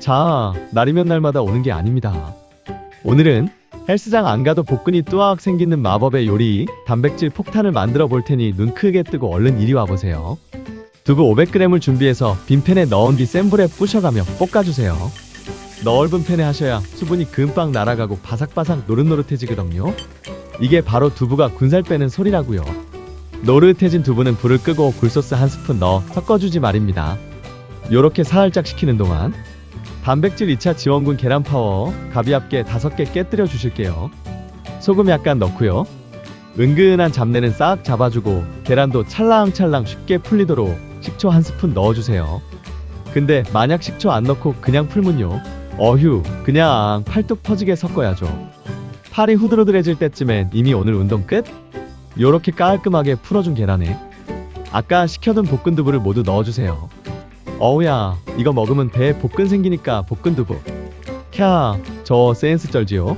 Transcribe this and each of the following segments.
자, 날이면 날마다 오는 게 아닙니다. 오늘은 헬스장 안 가도 복근이 뚜악 생기는 마법의 요리 단백질 폭탄을 만들어 볼 테니 눈 크게 뜨고 얼른 이리 와 보세요. 두부 500g을 준비해서 빈 팬에 넣은 뒤 센 불에 부셔가며 볶아주세요. 넓은 팬에 하셔야 수분이 금방 날아가고 바삭바삭 노릇노릇해지거든요. 이게 바로 두부가 군살 빼는 소리라고요. 노릇해진 두부는 불을 끄고 굴소스 한 스푼 넣어 섞어주지 말입니다. 요렇게 살짝 식히는 동안 단백질 2차 지원군 계란 파워 가비압게 5개 깨뜨려 주실게요. 소금 약간 넣고요. 은근한 잡내는 싹 잡아주고 계란도 찰랑찰랑 쉽게 풀리도록 식초 한 스푼 넣어주세요. 근데 만약 식초 안 넣고 그냥 풀면요. 어휴 그냥 팔뚝 터지게 섞어야죠. 팔이 후들후들해질 때쯤엔 이미 오늘 운동 끝? 요렇게 깔끔하게 풀어준 계란에 아까 식혀둔 볶은 두부를 모두 넣어주세요. 어우야 이거 먹으면 배에 복근 생기니까 볶은두부 캬 저 센스 쩔지요?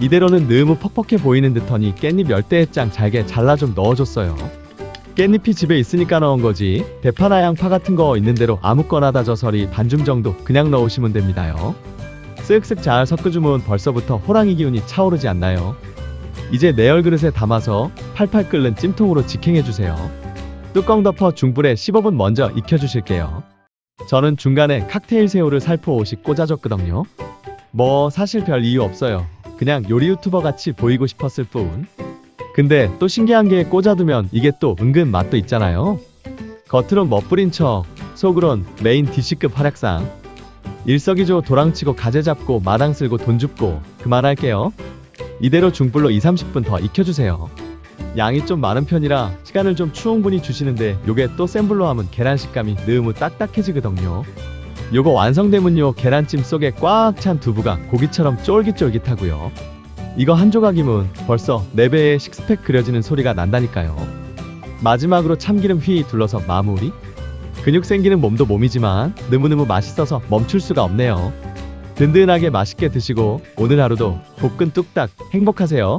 이대로는 너무 퍽퍽해 보이는 듯하니 깻잎 열대의 잘게 잘라 좀 넣어줬어요. 깻잎이 집에 있으니까 넣은 거지. 대파나 양파 같은 거 있는 대로 아무거나 다져서리 반줌 정도 그냥 넣으시면 됩니다요. 쓱쓱 잘 섞어주면 벌써부터 호랑이 기운이 차오르지 않나요? 이제 내 얼그릇에 담아서 팔팔 끓는 찜통으로 직행해주세요. 뚜껑 덮어 중불에 15분 먼저 익혀주실게요 저는 중간에 칵테일 새우를 살포 옷이 꽂아줬거든요. 뭐 사실 별 이유 없어요. 그냥 요리 유튜버 같이 보이고 싶었을 뿐. 근데 또 신기한 게 꽂아두면 이게 또 은근 맛도 있잖아요. 겉으론 멋부린 척, 속으론 메인 디시급 활약상. 일석이조 도랑치고 가재 잡고 마당 쓸고 돈 줍고 그만할게요. 이대로 중불로 2, 30분 더 익혀주세요. 양이 좀 많은 편이라 시간을 좀 충분히 주시는데 요게 또 센 불로 하면 계란 식감이 너무 딱딱해지거든요. 요거 완성되면요 계란찜 속에 꽉 찬 두부가 고기처럼 쫄깃쫄깃하고요. 이거 한 조각이면 벌써 4배의 식스팩 그려지는 소리가 난다니까요. 마지막으로 참기름 휘 둘러서 마무리. 근육 생기는 몸도 몸이지만 너무너무 맛있어서 멈출 수가 없네요. 든든하게 맛있게 드시고 오늘 하루도 복근 뚝딱 행복하세요.